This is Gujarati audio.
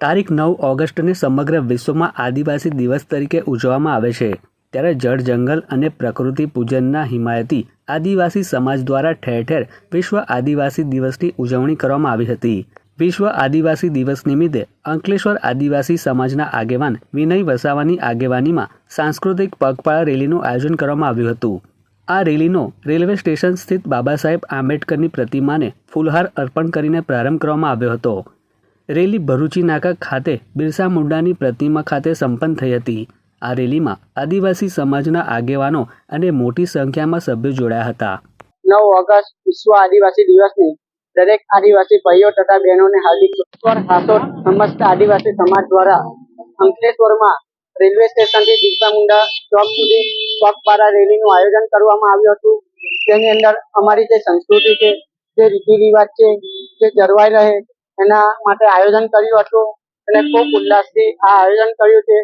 તારીખ નવ ઓગસ્ટને સમગ્ર વિશ્વમાં આદિવાસી દિવસ તરીકે ઉજવવામાં આવે છે. ત્યારે જળ જંગલ અને પ્રકૃતિ પૂજનના હિમાયતી આદિવાસી સમાજ દ્વારા ઠેર ઠેર વિશ્વ આદિવાસી દિવસની ઉજવણી કરવામાં આવી હતી. વિશ્વ આદિવાસી દિવસ નિમિત્તે અંકલેશ્વર આદિવાસી સમાજના આગેવાન વિનય વસાવાની આગેવાનીમાં સાંસ્કૃતિક પગપાળા રેલીનું આયોજન કરવામાં આવ્યું હતું. આ રેલીનો રેલવે સ્ટેશન સ્થિત બાબા સાહેબ આંબેડકરની પ્રતિમાને ફૂલહાર અર્પણ કરીને પ્રારંભ કરવામાં આવ્યો હતો. રેલી ભરૂચી નાકા ખાતે બિરસા મુંડાની પ્રતિમા ખાતે સંપન્ન થઈ હતી આ રેલીમાં આદિવાસી સમાજના આગેવાનો અને મોટી સંખ્યામાં સભ્યો જોડાયા હતા નવ ઓગસ્ટ વિશ્વ આદિવાસી દિવસની દરેક આદિવાસી ભાઈઓ તથા બહેનોને હાર્દિક. હાસોટ સમસ્ત આદિવાસી સમાજ દ્વારા અંકલેશ્વરમાં રેલવે સ્ટેશનથી બિરસા મુંડા ચોક સુધી પગપારા રેલીનું આયોજન કરવામાં આવ્યું હતું તેની અંદર અમારી જે સંસ્કૃતિ છે, જે રીતિ રિવાજ છે, જે જળવાઈ રહે એના માટે આયોજન કર્યું હતું. અને ખૂબ ઉલ્લાસથી આ આયોજન કર્યું છે.